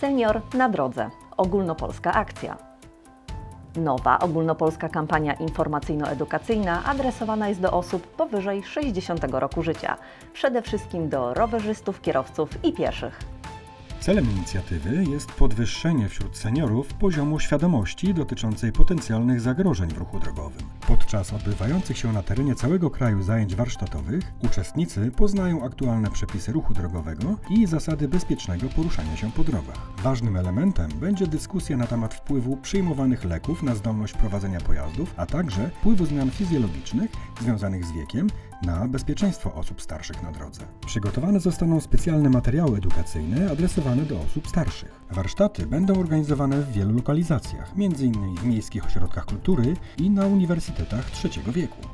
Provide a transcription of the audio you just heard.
Senior na drodze. Ogólnopolska akcja. Nowa ogólnopolska kampania informacyjno-edukacyjna adresowana jest do osób powyżej 60 roku życia, przede wszystkim do rowerzystów, kierowców i pieszych. Celem inicjatywy jest podwyższenie wśród seniorów poziomu świadomości dotyczącej potencjalnych zagrożeń w ruchu drogowym. Podczas odbywających się na terenie całego kraju zajęć warsztatowych uczestnicy poznają aktualne przepisy ruchu drogowego i zasady bezpiecznego poruszania się po drogach. Ważnym elementem będzie dyskusja na temat wpływu przyjmowanych leków na zdolność prowadzenia pojazdów, a także wpływu zmian fizjologicznych związanych z wiekiem na bezpieczeństwo osób starszych na drodze. Przygotowane zostaną specjalne materiały edukacyjne adresowane do osób starszych. Warsztaty będą organizowane w wielu lokalizacjach, m.in. w miejskich ośrodkach kultury i na uniwersytetach trzeciego wieku.